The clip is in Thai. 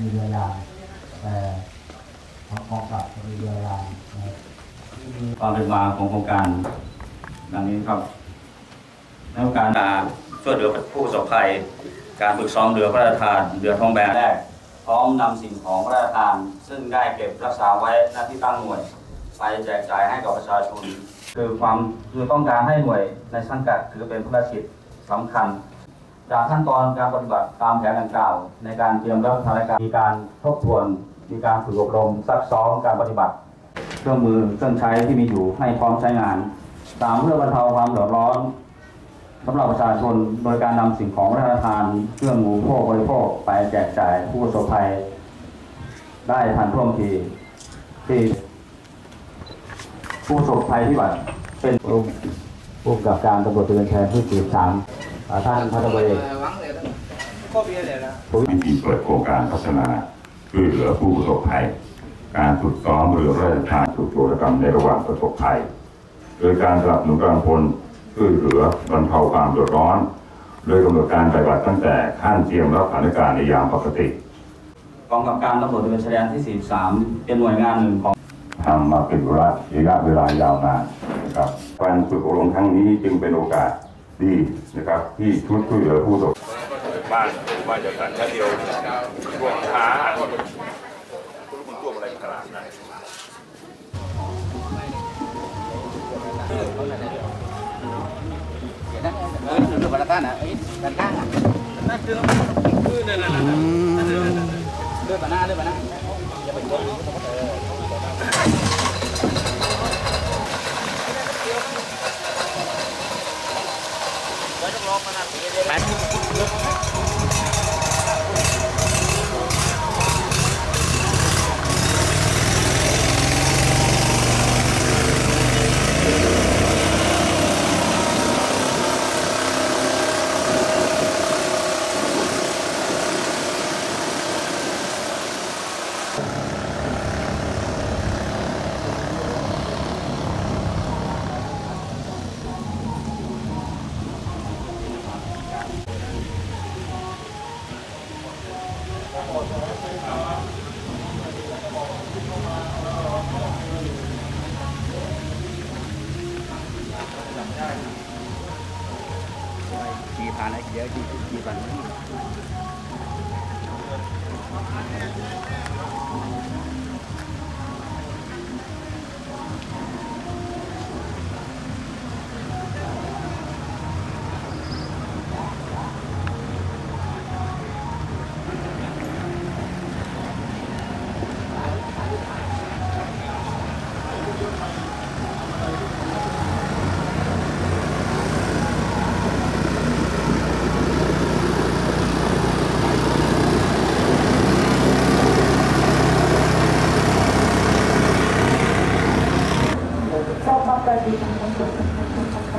มีเรือยางแต่ของกองกับมีเรือยางนความเป็นมาของโครงการดังนี้ครับในโครงการการช่วยเหลือผู้ประสบภัย การฝึกซ้อมเรือพระราชทานเรือท้องแบนแรกพร้อมนำสิ่งของพระราชทาน ซึ่งได้เก็บรักษาไว้หน้าที่ตั้งหน่วยไปแจกจ่ายให้กับประชาชน คือความคือต้องการให้หน่วยในสังกัดถือเป็นภารกิจสำคัญ จากขั้นตอนการปฏิบัติตามแผนดังกล่าว ในการเตรียมรับสถานการณ์มีการทบทวน มีการฝึกอบรมซักซ้อมการปฏิบัติ เครื่องมือเครื่องใช้ที่มีอยู่ให้พร้อมใช้งาน ตามเพื่อบรรเทาความเดือดร้อนสำหรับประชาชนโดยการนำสิ่งของพระราชทานเครื่องมือโภคบริโภคไปแจกจ่ายผู้ประสบภัย ได้ทันท่วงทีที่ผู้ประสบภัยพิบัติเป็นร่วมร่มกับการตำรวจตระเวนชายที่สืบสาม ท่านพันตำรวจเอกวิธีเปิดโครงการพัฒนาช่วยเหลือผู้ประสบภัย การฝึกซ้อมเรือพระราชทานถูกโจรกรรมในระหว่างประสบภัย โดยการสนับสนุนกำลังพลช่วยเหลือบรรเทาความเดือดร้อน โดยกำหนดการปฏิบัติตั้งแต่ขั้นเตรียมรับสถานการณ์ในยามปกติกองกำกับการตำรวจตระเวนชายแดนที่ 43 เป็นหน่วยงานหนึ่งของทำมาเป็นระยะเวลายาวนานนะครับการฝึกอบรมครั้งนี้จึงเป็นโอกาส ดีนะครับที่ชุดช่วยเหลือผู้ประสบบ้านว่าจะสันแค่เดียวช่วงขาคุณคุณตัวอะไรขนาดนั้น Duduk pada kanan, eh, dan kanan. Đưa bà na, đưa bà na. Dạ, bình tĩnh. ขี่ผ่านไอ้เดี๋ยวขี่ผ่าน 在地方工作